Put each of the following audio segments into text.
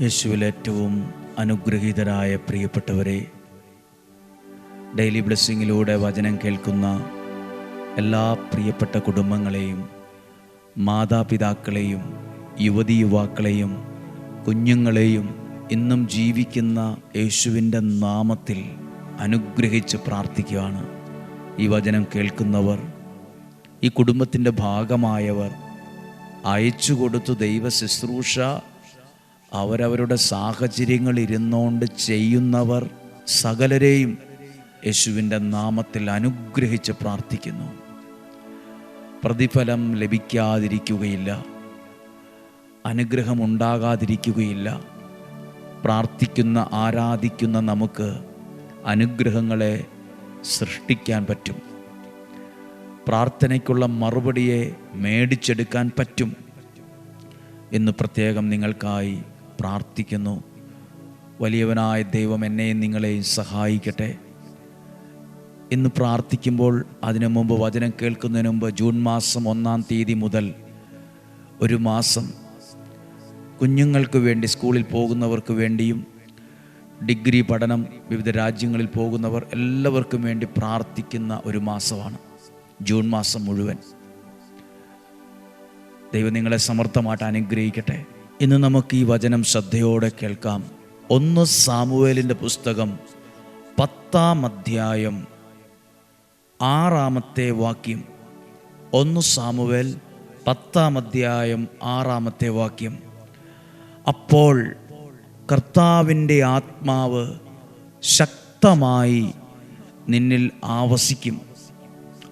യേശുവിൽ ഏറ്റവും അനുഗ്രഹീതരായ പ്രിയപ്പെട്ടവരെ ഡെയിലി ബ്ലെസ്സിങ്ങിലൂടെ വചനം കേൾക്കുന്ന എല്ലാ പ്രിയപ്പെട്ട കുടുംബങ്ങളെയും മാതാപിതാക്കളെയും യുവതി യുവാക്കളെയും കുഞ്ഞുങ്ങളെയും ഇന്നും ജീവിക്കുന്ന യേശുവിന്റെ നാമത്തിൽ അനുഗ്രഹിച്ച് പ്രാർത്ഥിക്കുകയാണ്. ഈ വചനം കേൾക്കുന്നവർ ഈ കുടുംബത്തിന്റെ ഭാഗമായവർ അയച്ചു കൊടുത്തു ദൈവ ശുശ്രൂഷ അവരവരുടെ സാഹചര്യങ്ങൾ ഇരുന്നുകൊണ്ട് ചെയ്യുന്നവർ സകലരെയും യേശുവിന്റെ നാമത്തിൽ അനുഗ്രഹിച്ച് പ്രാർത്ഥിക്കുന്നു. പ്രതിഫലം ലഭിക്കാതിരിക്കുകയില്ല. അനുഗ്രഹം ഉണ്ടാകാതിരിക്കുകയില്ല. പ്രാർത്ഥിക്കുന്ന ആരാധിക്കുന്ന നമുക്ക് അനുഗ്രഹങ്ങളെ സൃഷ്ടിക്കാൻ പറ്റും. പ്രാർത്ഥനയ്ക്കുള്ള മറുപടിയെ മേടിച്ചെടുക്കാൻ പറ്റും. എന്ന് പ്രത്യേകം നിങ്ങൾക്കായി പ്രാർത്ഥിക്കുന്നു. വലിയവനായ ദൈവം എന്നെയും നിങ്ങളെയും സഹായിക്കട്ടെ. ഇന്ന് പ്രാർത്ഥിക്കുമ്പോൾ അതിനു മുമ്പ് വചനം കേൾക്കുന്നതിന് മുമ്പ് ജൂൺ മാസം ഒന്നാം തീയതി മുതൽ ഒരു മാസം കുഞ്ഞുങ്ങൾക്ക് വേണ്ടി സ്കൂളിൽ പോകുന്നവർക്ക് വേണ്ടിയും ഡിഗ്രി പഠനം വിവിധ രാജ്യങ്ങളിൽ പോകുന്നവർ എല്ലാവർക്കും വേണ്ടി പ്രാർത്ഥിക്കുന്ന ഒരു മാസമാണ്. ജൂൺ മാസം മുഴുവൻ. ദൈവം നിങ്ങളെ സമർത്ഥമായിട്ട് അനുഗ്രഹിക്കട്ടെ. ഇന്ന് നമുക്ക് ഈ വചനം ശ്രദ്ധയോടെ കേൾക്കാം. ഒന്ന് സാമുവേലിന്റെ പുസ്തകം പത്താം അധ്യായം ആറാമത്തെ വാക്യം. ഒന്ന് സാമുവേൽ പത്താം അധ്യായം ആറാമത്തെ വാക്യം. അപ്പോൾ കർത്താവിന്റെ ആത്മാവ് ശക്തമായി നിന്നിൽ ആവസിക്കും.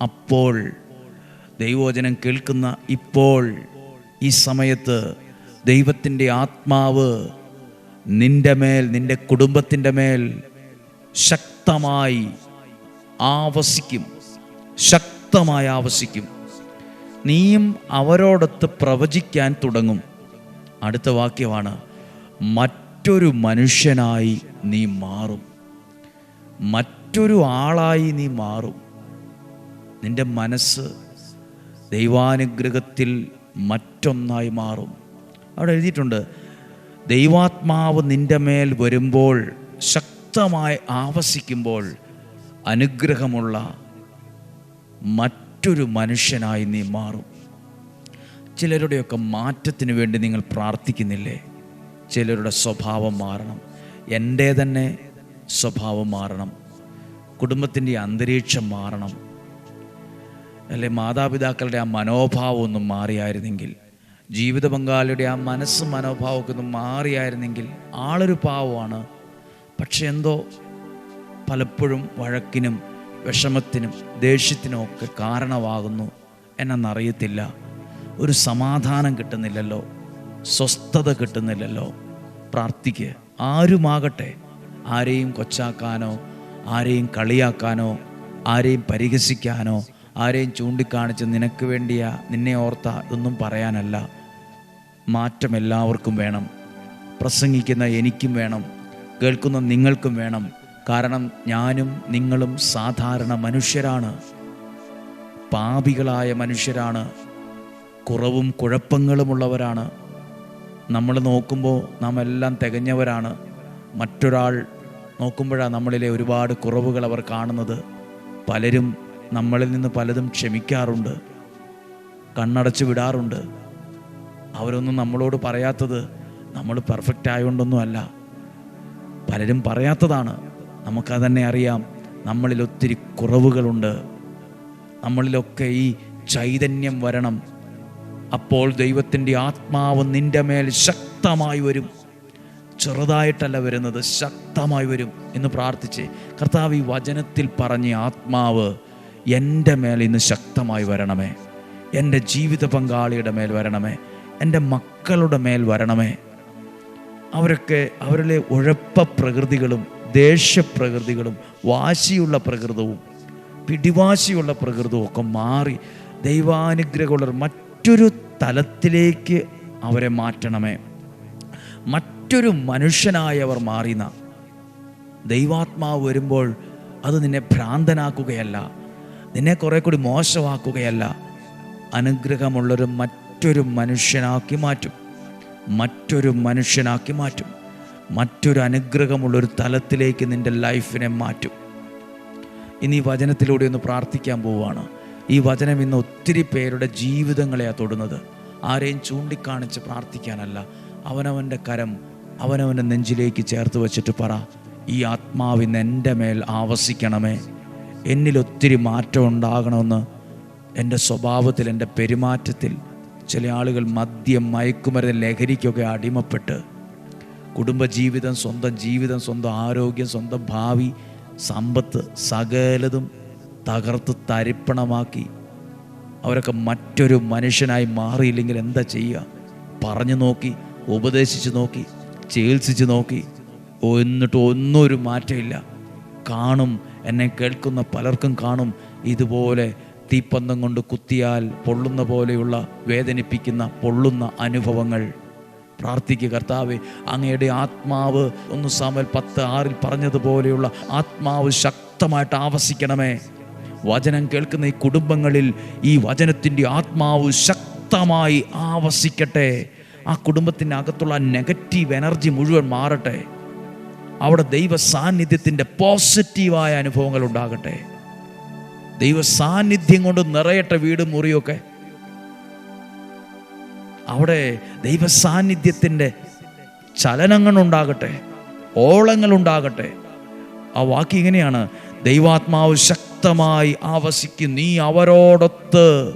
അപ്പോൾ ദൈവവചനം കേൾക്കുന്ന ഇപ്പോൾ ഈ സമയത്ത് ദൈവത്തിന്റെ ആത്മാവ് നിന്റെ മേൽ നിന്റെ കുടുംബത്തിന്റെ മേൽ ശക്തമായി ആവസിക്കും. ശക്തമായി ആവസിക്കും. നീയും അവരോടൊത്ത് പ്രവചിക്കാൻ തുടങ്ങും. അടുത്ത വാക്യമാണ് മറ്റൊരു മനുഷ്യനായി നീ മാറും. മറ്റൊരു ആളായി നീ മാറും. നിന്റെ മനസ്സ് ദൈവാനുഗ്രഹത്തിൽ മറ്റൊന്നായി മാറും. അവിടെ എഴുതിയിട്ടുണ്ട് ദൈവാത്മാവ് നിന്റെ മേൽ വരുമ്പോൾ ശക്തമായി ആവസിക്കുമ്പോൾ അനുഗ്രഹമുള്ള മറ്റൊരു മനുഷ്യനായി നീ മാറും. ചിലരുടെയൊക്കെ മാറ്റത്തിന് വേണ്ടി നിങ്ങൾ പ്രാർത്ഥിക്കുന്നില്ലേ? ചിലരുടെ സ്വഭാവം മാറണം. എന്റെ തന്നെ സ്വഭാവം മാറണം. കുടുംബത്തിന്റെ അന്തരീക്ഷം മാറണം. അല്ലെ മാതാപിതാക്കളുടെ ആ മനോഭാവം ഒന്നും മാറിയായിരുന്നെങ്കിൽ ജീവിത പങ്കാളിയുടെ ആ മനസ്സ് മനോഭാവമൊക്കെ ഒന്ന് മാറിയായിരുന്നെങ്കിൽ ആളൊരു പാവമാണ്. പക്ഷെ എന്തോ പലപ്പോഴും വഴക്കിനും വിഷമത്തിനും ദേഷ്യത്തിനും ഒക്കെ കാരണമാകുന്നു എന്നറിയത്തില്ല. ഒരു സമാധാനം കിട്ടുന്നില്ലല്ലോ. സ്വസ്ഥത കിട്ടുന്നില്ലല്ലോ. പ്രാർത്ഥിക്ക്. ആരുമാകട്ടെ. ആരെയും കൊച്ചാക്കാനോ ആരെയും കളിയാക്കാനോ ആരെയും പരിഹസിക്കാനോ ആരെയും ചൂണ്ടിക്കാണിച്ച് നിനക്ക് വേണ്ടിയാ നിന്നെ ഓർത്ത ഇതൊന്നും പറയാനല്ല. മാറ്റം എല്ലാവർക്കും വേണം. പ്രസംഗിക്കുന്ന എനിക്കും വേണം. കേൾക്കുന്ന നിങ്ങൾക്കും വേണം. കാരണം ഞാനും നിങ്ങളും സാധാരണ മനുഷ്യരാണ്. പാപികളായ മനുഷ്യരാണ്. കുറവും കുഴപ്പങ്ങളുമുള്ളവരാണ്. നമ്മൾ നോക്കുമ്പോൾ നാം എല്ലാം തികഞ്ഞവരാണ്. മറ്റൊരാൾ നോക്കുമ്പോഴാണ് നമ്മളിലെ ഒരുപാട് കുറവുകൾ അവർ കാണുന്നത്. പലരും നമ്മളിൽ നിന്ന് പലതും ക്ഷമിക്കാറുണ്ട്. കണ്ണടച്ചു വിടാറുണ്ട്. അവരൊന്നും നമ്മളോട് പറയാത്തത് നമ്മൾ പെർഫെക്റ്റ് ആയതുകൊണ്ടൊന്നുമല്ല പലരും പറയാത്തതാണ്. നമുക്കതന്നെ അറിയാം. നമ്മളിൽ ഒത്തിരി കുറവുകളുണ്ട്. നമ്മളിലൊക്കെ ഈ ചൈതന്യം വരണം. അപ്പോൾ ദൈവത്തിന്റെ ആത്മാവ് നിന്റെ മേൽ ശക്തമായി വരും. ചെറുതായിട്ടല്ല വരുന്നത് ശക്തമായി വരും എന്ന് പ്രാർത്ഥിച്ച് കർത്താവ് ഈ വചനത്തിൽ പറഞ്ഞ ആത്മാവ് എന്റെ മേൽ ഇന്ന് ശക്തമായി വരണമേ. എന്റെ ജീവിത പങ്കാളിയുടെ മേൽ വരണമേ. എന്റെ മക്കളുടെ മേൽ വരണമേ. അവരൊക്കെ അവരിലെ ഉഴപ്പ പ്രകൃതികളും ദേഷ്യപ്രകൃതികളും വാശിയുള്ള പ്രകൃതവും പിടിവാശിയുള്ള പ്രകൃതവും ഒക്കെ മാറി ദൈവാനുഗ്രഹമുള്ള മറ്റൊരു തലത്തിലേക്ക് അവരെ മാറ്റണമേ. മറ്റൊരു മനുഷ്യനായി അവർ മാറിന ദൈവാത്മാവ് വരുമ്പോൾ അത് നിന്നെ ഭ്രാന്തനാക്കുകയല്ല നിന്നെ കുറെ കൂടി മോശമാക്കുകയല്ല. അനുഗ്രഹമുള്ളൊരു മറ്റൊരു മനുഷ്യനാക്കി മാറ്റും. മറ്റൊരു മനുഷ്യനാക്കി മാറ്റും. മറ്റൊരു അനുഗ്രഹമുള്ളൊരു തലത്തിലേക്ക് നിന്റെ ലൈഫിനെ മാറ്റും. ഇനി വചനത്തിലൂടെ ഒന്ന് പ്രാർത്ഥിക്കാൻ പോവുകയാണ് ഈ വചനം ഇന്ന് ഒത്തിരി പേരുടെ ജീവിതങ്ങളെയാണ് തൊടുന്നത്. ആരെയും ചൂണ്ടിക്കാണിച്ച് പ്രാർത്ഥിക്കാനല്ല. അവനവന്റെ കരം അവനവന്റെ നെഞ്ചിലേക്ക് ചേർത്ത് വെച്ചിട്ട് പറ ഈ ആത്മാവിന്ന് എന്റെ മേൽ ആവസിക്കണമേ. എന്നിൽ ഒത്തിരി മാറ്റം ഉണ്ടാകണമെന്ന് എന്റെ സ്വഭാവത്തിൽ എന്റെ പെരുമാറ്റത്തിൽ ചില ആളുകൾ മദ്യം മയക്കുമരുന്ന് ലഹരിക്കൊക്കെ അടിമപ്പെട്ട് കുടുംബജീവിതം സ്വന്തം ജീവിതം സ്വന്തം ആരോഗ്യം സ്വന്തം ഭാവി സമ്പത്ത് സകലതും തകർത്ത് തരിപ്പണമാക്കി. അവരൊക്കെ മറ്റൊരു മനുഷ്യനായി മാറിയില്ലെങ്കിൽ എന്താ ചെയ്യുക? പറഞ്ഞു നോക്കി ഉപദേശിച്ച് നോക്കി ചികിത്സിച്ച് നോക്കി. എന്നിട്ട് ഒന്നും ഒരു മാറ്റമില്ല. കാണും എന്നെ കേൾക്കുന്ന പലർക്കും കാണും. ഇതുപോലെ തീപ്പന്തം കൊണ്ട് കുത്തിയാൽ പൊള്ളുന്ന പോലെയുള്ള വേദനിപ്പിക്കുന്ന പൊള്ളുന്ന അനുഭവങ്ങൾ. പ്രാർത്ഥിക്കുക കർത്താവെ അങ്ങയുടെ ആത്മാവ് ഒന്ന് സാമൽ പത്ത് ആറിൽ പറഞ്ഞതുപോലെയുള്ള ആത്മാവ് ശക്തമായിട്ട് ആവസിക്കണമേ. വചനം കേൾക്കുന്ന ഈ കുടുംബങ്ങളിൽ ഈ വചനത്തിന്റെ ആത്മാവ് ശക്തമായി ആവസിക്കട്ടെ. ആ കുടുംബത്തിന്റെ അകത്തുള്ള നെഗറ്റീവ് എനർജി മുഴുവൻ മാറട്ടെ. അവിടെ ദൈവ സാന്നിധ്യത്തിന്റെ പോസിറ്റീവായ അനുഭവങ്ങൾ ഉണ്ടാകട്ടെ. ദൈവ സാന്നിധ്യം കൊണ്ട് നിറയട്ടെ വീടും മുറിയൊക്കെ. അവിടെ ദൈവ സാന്നിധ്യത്തിന്റെ ചലനങ്ങൾ ഉണ്ടാകട്ടെ ഓളങ്ങൾ ഉണ്ടാകട്ടെ ആ വാക്ക് ഇങ്ങനെയാണ്. ദൈവാത്മാവ് ശക്തമായി ആവസിക്കും നീ അവരോടൊത്ത്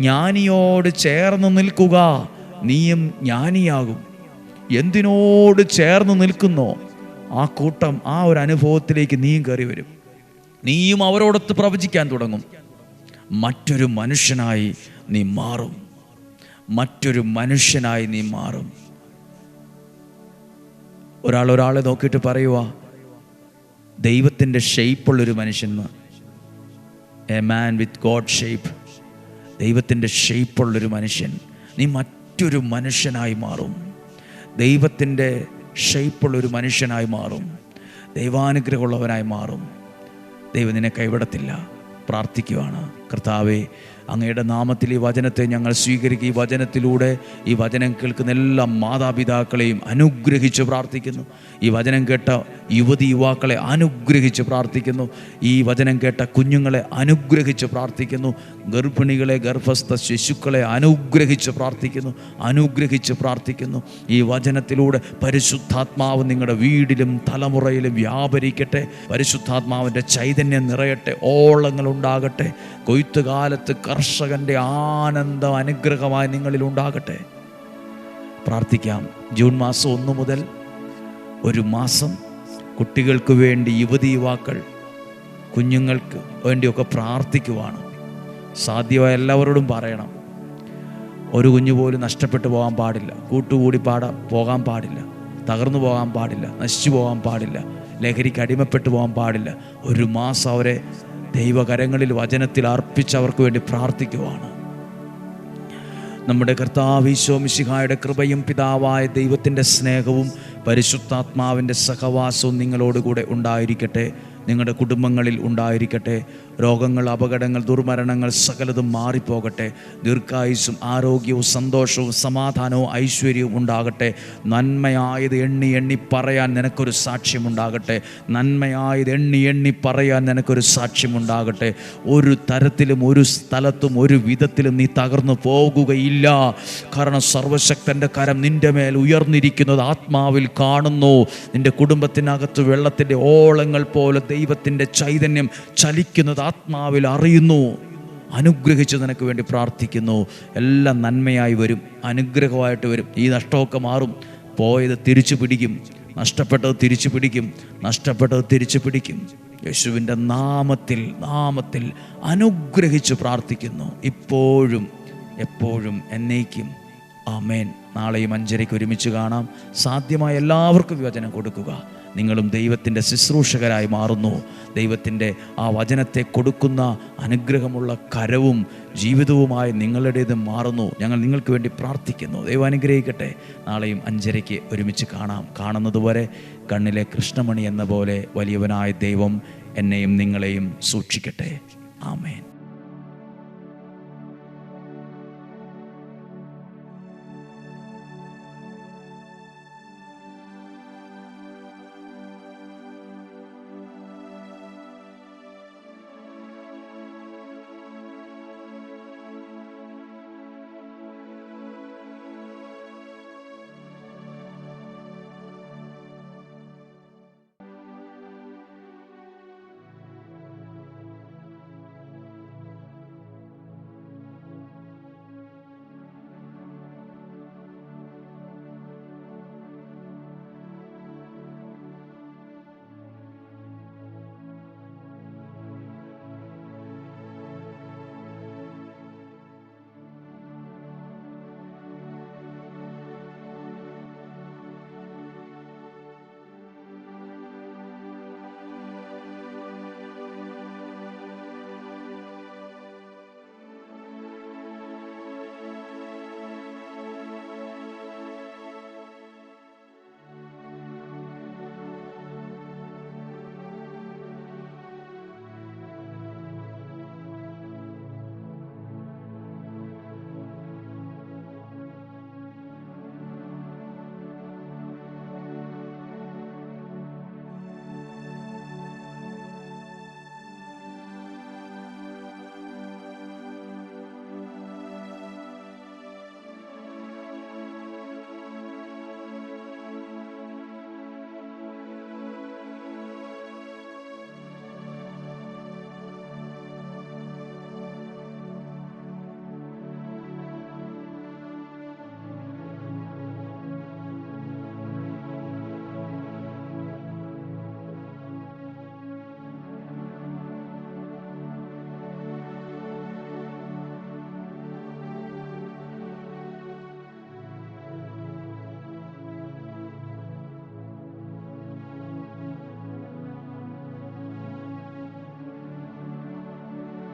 ജ്ഞാനിയോട് ചേർന്ന് നിൽക്കുക നീയും ജ്ഞാനിയാകും. എന്തിനോട് ചേർന്ന് നിൽക്കുന്നോ ആ കൂട്ടം ആ ഒരു അനുഭവത്തിലേക്ക് നീയും കയറി വരും നീയും അവരോടൊത്ത് പ്രവചിക്കാൻ തുടങ്ങും. മറ്റൊരു മനുഷ്യനായി നീ മാറും. മറ്റൊരു മനുഷ്യനായി നീ മാറും. ഒരാൾ ഒരാളെ നോക്കിയിട്ട് പറയുക ദൈവത്തിന്റെ ഷെയ്പ്പുള്ളൊരു മനുഷ്യൻ a man with God shape ദൈവത്തിന്റെ ഷെയ്പ്പുള്ളൊരു മനുഷ്യൻ. നീ മറ്റൊരു മനുഷ്യനായി മാറും. ദൈവത്തിന്റെ ഷെയ്പ്പുള്ളൊരു മനുഷ്യനായി മാറും. ദൈവാനുഗ്രഹമുള്ളവനായി മാറും. ദൈവം നിന്നെ കൈവിടത്തില്ല. പ്രാർത്ഥിക്കുവാണ്. കർത്താവെ അങ്ങയുടെ നാമത്തിൽ ഈ വചനത്തെ ഞങ്ങൾ സ്വീകരിക്കുക ഈ വചനത്തിലൂടെ ഈ വചനം കേൾക്കുന്ന എല്ലാ മാതാപിതാക്കളെയും അനുഗ്രഹിച്ച് പ്രാർത്ഥിക്കുന്നു. ഈ വചനം കേട്ട യുവതി യുവാക്കളെ അനുഗ്രഹിച്ച് പ്രാർത്ഥിക്കുന്നു. ഈ വചനം കേട്ട കുഞ്ഞുങ്ങളെ അനുഗ്രഹിച്ച് പ്രാർത്ഥിക്കുന്നു. ഗർഭിണികളെ ഗർഭസ്ഥ ശിശുക്കളെ അനുഗ്രഹിച്ച് പ്രാർത്ഥിക്കുന്നു. അനുഗ്രഹിച്ച് പ്രാർത്ഥിക്കുന്നു. ഈ വചനത്തിലൂടെ പരിശുദ്ധാത്മാവ് നിങ്ങളുടെ വീടിലും തലമുറയിലും വ്യാപരിക്കട്ടെ. പരിശുദ്ധാത്മാവിന്റെ ചൈതന്യം നിറയട്ടെ. ഓളങ്ങൾ ഉണ്ടാകട്ടെ. കൊയ്ത്തുകാലത്ത് കർഷകന്റെ ആനന്ദ അനുഗ്രഹമായി നിങ്ങളിൽ ഉണ്ടാകട്ടെ. പ്രാർത്ഥിക്കാം. ജൂൺ മാസം ഒന്ന് മുതൽ ഒരു മാസം കുട്ടികൾക്ക് വേണ്ടി യുവതി യുവാക്കൾ കുഞ്ഞുങ്ങൾക്ക് വേണ്ടിയൊക്കെ പ്രാർത്ഥിക്കുവാണ്. സാധ്യമായ എല്ലാവരോടും പറയണം. ഒരു കുഞ്ഞു പോലും നഷ്ടപ്പെട്ടു പോകാൻ പാടില്ല. കൂട്ടുകൂടി പാടാ പോകാൻ പാടില്ല. തകർന്നു പോകാൻ പാടില്ല. നശിച്ചു പോകാൻ പാടില്ല. ലഹരിക്ക് അടിമപ്പെട്ടു പോകാൻ പാടില്ല. ഒരു മാസം അവരെ ദൈവകരങ്ങളിൽ വചനത്തിൽ അർപ്പിച്ച് അവർക്ക് വേണ്ടി പ്രാർത്ഥിക്കുവാണ്. നമ്മുടെ കർത്താവ് ഈശോ മിശിഹായുടെ കൃപയും പിതാവായ ദൈവത്തിന്റെ സ്നേഹവും പരിശുദ്ധാത്മാവിന്റെ സഹവാസവും നിങ്ങളോടുകൂടെ ഉണ്ടായിരിക്കട്ടെ. നിങ്ങളുടെ കുടുംബങ്ങളിൽ ഉണ്ടായിരിക്കട്ടെ. രോഗങ്ങൾ അപകടങ്ങൾ ദുർമരണങ്ങൾ സകലതും മാറിപ്പോകട്ടെ. ദീർഘായുസും ആരോഗ്യവും സന്തോഷവും സമാധാനവും ഐശ്വര്യവും ഉണ്ടാകട്ടെ. നന്മയായത് എണ്ണി എണ്ണി പറയാൻ നിനക്കൊരു സാക്ഷ്യമുണ്ടാകട്ടെ. നന്മയായത് എണ്ണി എണ്ണി പറയാൻ നിനക്കൊരു സാക്ഷ്യമുണ്ടാകട്ടെ. ഒരു തരത്തിലും ഒരു സ്ഥലത്തും ഒരു വിധത്തിലും നീ തകർന്നു പോകുകയില്ല. കാരണം സർവശക്തന്റെ കരം നിന്റെ മേൽ ഉയർന്നിരിക്കുന്നത് ആത്മാവിൽ കാണുന്നു. നിന്റെ കുടുംബത്തിനകത്ത് വെള്ളത്തിന്റെ ഓളങ്ങൾ പോലെ ദൈവത്തിന്റെ ചൈതന്യം ചലിക്കുന്നത് ആത്മാവിൽ അറിയുന്നു അനുഗ്രഹിച്ച് നിനക്ക് വേണ്ടി പ്രാർത്ഥിക്കുന്നു. എല്ലാം നന്മയായി വരും അനുഗ്രഹമായിട്ട് വരും. ഈ നഷ്ടമൊക്കെ മാറും. പോയത് തിരിച്ചു പിടിക്കും. നഷ്ടപ്പെട്ടത് തിരിച്ചു പിടിക്കും. നഷ്ടപ്പെട്ടത് തിരിച്ചു പിടിക്കും. യേശുവിന്റെ നാമത്തിൽ നാമത്തിൽ അനുഗ്രഹിച്ച് പ്രാർത്ഥിക്കുന്നു. ഇപ്പോഴും എപ്പോഴും എന്നേക്കും. ആമേൻ. നാളെയും അഞ്ചരയ്ക്ക് ഒരുമിച്ച് കാണാം. സാധ്യമായ എല്ലാവർക്കും വിവചനം കൊടുക്കുക. നിങ്ങളും ദൈവത്തിന്റെ ശുശ്രൂഷകരായി മാറുന്നു. ദൈവത്തിന്റെ ആ വചനത്തെ കൊടുക്കുന്ന അനുഗ്രഹമുള്ള കരവും ജീവിതവുമായി നിങ്ങളുടേത് മാറുന്നു. ഞങ്ങൾ നിങ്ങൾക്ക് വേണ്ടി പ്രാർത്ഥിക്കുന്നു. ദൈവം അനുഗ്രഹിക്കട്ടെ. നാളെയും അഞ്ചരയ്ക്ക് ഒരുമിച്ച് കാണാം. കാണുന്നതുവരെ കണ്ണിലെ കൃഷ്ണമണി എന്ന പോലെ വലിയവനായ ദൈവം എന്നെയും നിങ്ങളെയും സൂക്ഷിക്കട്ടെ. ആമേൻ.